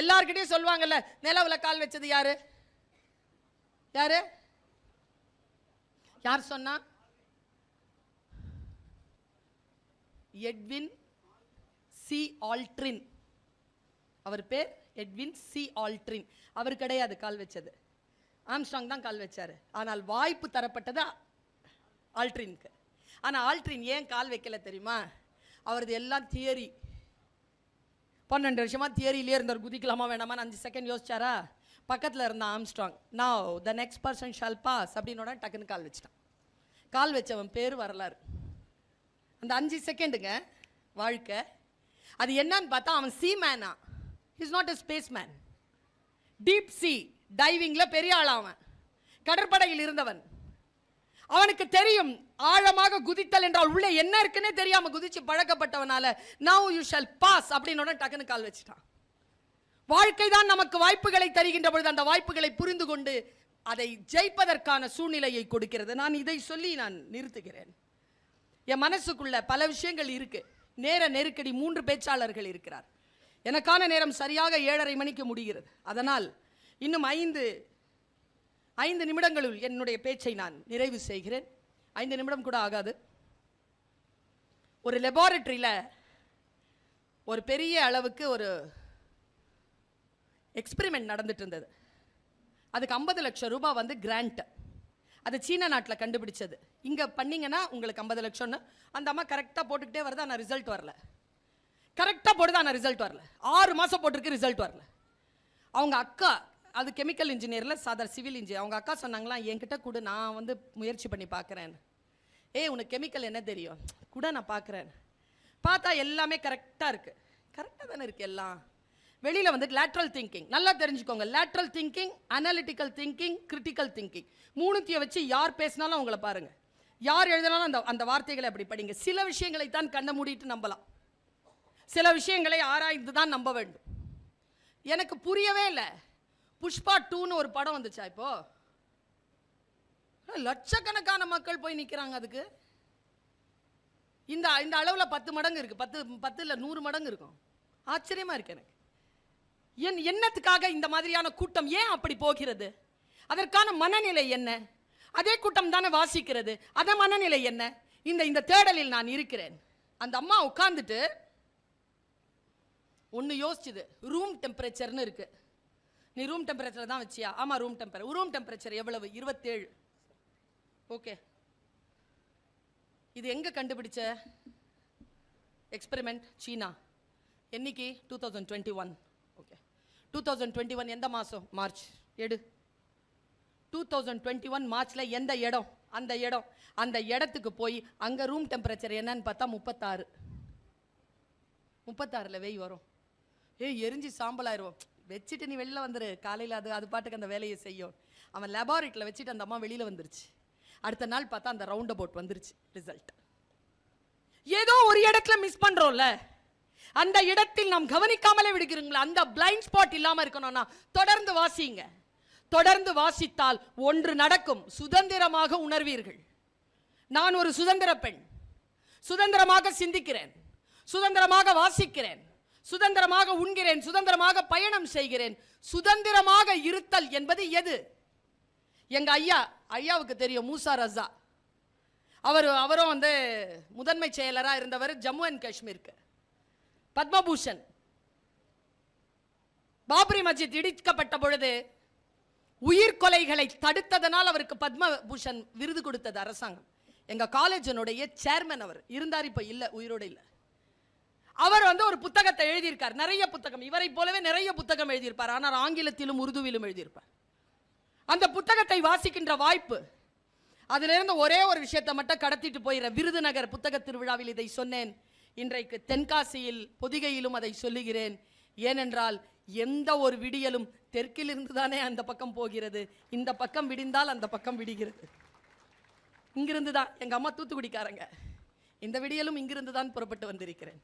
எல்லார்கிட்டையும் சொல்லுவாங்கல்ல நிலவில் கால் வச்சது யாரு? யாரு? யார் சொன்னா? Edwin C Aldrin. அவர் பேர் எட்வின் சி ஆல்ட்ரின். அவர் கிடையாது கால் வச்சது. ஆம்ஸ்ட்ராங் தான் கால் வச்சார். ஆனால் வாய்ப்பு தரப்பட்டது ஆல்ட்ரின்க்கு. ஆனால் ஆல்ட்ரின் ஏன் கால் வைக்கல தெரியுமா? அவரது எல்லாம் தியரி பன்னெண்டு வருஷமா தியரியிலே இருந்தார். குதிக்கலாமா வேணாமான்னு அஞ்சு செகண்ட் யோசிச்சாரா? பக்கத்தில் இருந்த ஆம்ஸ்ட்ராங். நான் the next person shall pass அப்படின்னோட டக்குன்னு கால் வச்சிட்டான். கால் வச்சவன் பேர் வரலாறு. அந்த அஞ்சு செகண்டுங்க வாழ்க்கை. அது என்னன்னு பார்த்தா அவன் sea Mena is not a space man deep sea டைவிங்கில் பெரிய ஆள் அவன். கடற்படையில் இருந்தவன். அவனுக்கு தெரியும் ஆழமாக குதித்தல் என்றால் உள்ளே என்ன இருக்குன்னே தெரியாம குதிச்சு பழக்கப்பட்டவனால நவ் யூ ஷால் பாஸ் அப்படின்னு டக்குன்னு கால் வச்சுட்டான். வாழ்க்கை தான் நமக்கு வாய்ப்புகளை தருகின்ற பொழுது அந்த வாய்ப்புகளை புரிந்து கொண்டு அதை ஜெயிப்பதற்கான சூழ்நிலையை கொடுக்கிறது. நான் இதை சொல்லி நான் நிறுத்துகிறேன். என் மனசுக்குள்ள பல விஷயங்கள் இருக்கு. நேர நெருக்கடி மூன்று பேச்சாளர்கள் இருக்கிறார். எனக்கான நேரம் சரியாக ஏழரை மணிக்கு முடிகிறது. அதனால் இன்னும் ஐந்து ஐந்து நிமிடங்களுள் என்னுடைய பேச்சை நான் நிறைவு செய்கிறேன். ஐந்து நிமிடம் கூட ஆகாது. ஒரு லெபார்டரியில் ஒரு பெரிய அளவுக்கு ஒரு எக்ஸ்பெரிமெண்ட் நடந்துட்டு இருந்தது. அதுக்கு ஐம்பது லட்சம் ரூபாய் வந்து கிராண்ட் அது சீன நாட்டில் கண்டுபிடிச்சது. இங்கே பண்ணிங்கன்னா உங்களுக்கு ஐம்பது லட்சம்னு. அந்த அம்மா கரெக்டாக போட்டுக்கிட்டே வருது ஆனால் ரிசல்ட் வரல. கரெக்டாக போடுது ஆனால் ரிசல்ட் வரல. ஆறு மாதம் போட்டிருக்கு ரிசல்ட் வரல. அவங்க அக்கா அது கெமிக்கல் இன்ஜினியரில் சாதாரண சிவில் இன்ஜினியர். அவங்க அக்கா சொன்னாங்களாம் என்கிட்ட கூட நான் வந்து முயற்சி பண்ணி பார்க்குறேன் ஏய் உனக்கு கெமிக்கல் என்ன தெரியும்? கூட நான் பார்க்குறேன் பார்த்தா எல்லாமே கரெக்டாக இருக்குது கரெக்டாக தானே இருக்குது எல்லாம். வெளியில் வந்து லேட்ரல் திங்கிங் நல்லா தெரிஞ்சுக்கோங்க. Lateral thinking analytical thinking critical thinking மூணுத்தையும் வச்சு யார் பேசினாலும் அவங்கள பாருங்கள் யார் எழுதினாலும் அந்த அந்த வார்த்தைகளை அப்படி படிங்க. சில விஷயங்களை தான் கண்ணை மூடிட்டு நம்பலாம். சில விஷயங்களை ஆராய்ந்து தான் நம்ப வேண்டும். எனக்கு புரியவே இல்லை. புஷ்பா டூன்னு ஒரு படம் வந்துச்சா இப்போ? லட்சக்கணக்கான மக்கள் போய் நிற்கிறாங்க அதுக்கு. இந்த இந்த அளவில் பத்து மடங்கு இருக்கு. பத்து பத்து இல்லை நூறு மடங்கு இருக்கும். ஆச்சரியமா இருக்கு எனக்கு. என் என்னத்துக்காக இந்த மாதிரியான கூட்டம் ஏன் அப்படி போகிறது? அதற்கான மனநிலை என்ன? அதே கூட்டம் தானே வாசிக்கிறது. அத மனநிலை என்ன? இந்த இந்த தேடலில் நான் இருக்கிறேன். அந்த அம்மா உட்காந்துட்டு ஒன்று யோசிச்சுது. ரூம் டெம்பரேச்சர்னு இருக்குது நீ ரூம் டெம்பரேச்சர் தான் வச்சியா? ஆமா ரூம் டெம்பரே ரூம் டெம்பரேச்சர் எவ்வளவு? இருபத்தேழு. ஓகே இது எங்கே கண்டுபிடிச்ச? Experiment China. என்னைக்கு? Two thousand twenty one okay two thousand twenty one எந்த மாதம் மார்ச். எடு. டூ தௌசண்ட் டுவெண்ட்டி ஒன் மார்ச்சில் எந்த இடம்? அந்த இடம். அந்த இடத்துக்கு போய் அங்கே ரூம் டெம்பரேச்சர் என்னன்னு பார்த்தா முப்பத்தாறு. முப்பத்தாறில் வெய் வரும். ஏய் எரிஞ்சு சாம்பலாயிரும். வச்சுட்டு நீ வெளில வந்துரு. காலையில் அது அது பாட்டுக்கு அந்த வேலையை செய்யும். அவன் லெபார்ட்டரியில் வச்சுட்டு அந்த அம்மா வெளியில் வந்துருச்சு. அடுத்த நாள் பார்த்தா அந்த ரவுண்ட் அபவுட் வந்துருச்சு ரிசல்ட் ஏதோ ஒரு இடத்துல மிஸ் பண்ணுறோம்ல அந்த இடத்தில் நாம் கவனிக்காமலே விடுகிறீங்களா? அந்த பிளைண்ட் ஸ்பாட் இல்லாமல் இருக்கணும்னா தொடர்ந்து வாசிங்க. தொடர்ந்து வாசித்தால் ஒன்று நடக்கும். சுதந்திரமாக உணர்வீர்கள். நான் ஒரு சுதந்திர பெண். சுதந்திரமாக சிந்திக்கிறேன். சுதந்திரமாக வாசிக்கிறேன். சுதந்திரமாக உண்கிறேன் சுதந்திரமாக பயணம் செய்கிறேன். சுதந்திரமாக இருத்தல் என்பது எது? எங்க ஐயா ஐயாவுக்கு தெரியும் மூசா ரஸா அவர் அவரும் வந்து முதன்மை செயலராக இருந்தவர் ஜம்மு அண்ட் காஷ்மீருக்கு. பத்மபூஷன். பாபரி மஸ்ஜித் இடிக்கப்பட்ட பொழுது உயிர் கொலைகளை தடுத்ததனால் அவருக்கு பத்மபூஷன் விருது கொடுத்தது அரசாங்கம். எங்கள் காலேஜினுடைய சேர்மன் அவர். இருந்தார் இப்போ இல்லை உயிரோடு இல்லை. அவர் வந்து ஒரு புத்தகத்தை எழுதியிருக்கார். நிறைய புத்தகம். இவரை போலவே நிறைய புத்தகம் எழுதியிருப்பார். ஆனால் ஆங்கிலத்திலும் உருதுவிலும் எழுதியிருப்பார். அந்த புத்தகத்தை வாசிக்கின்ற வாய்ப்பு அதிலிருந்து ஒரே ஒரு விஷயத்தை மட்டும் கடத்திட்டு போயிற விருதுநகர் புத்தக திருவிழாவில் இதை சொன்னேன். இன்றைக்கு தென்காசியில் பொதிகையிலும் அதை சொல்லுகிறேன். ஏனென்றால் எந்த ஒரு விடியலும் தெற்கிலிருந்து தானே அந்த பக்கம் போகிறது. இந்த பக்கம் விடிந்தால் அந்த பக்கம் விடுகிறது. இங்கிருந்து தான் எங்கள் அம்மா தூத்துக்குடிக்காரங்க. இந்த விடியலும் இங்கிருந்து தான் புறப்பட்டு வந்திருக்கிறேன்.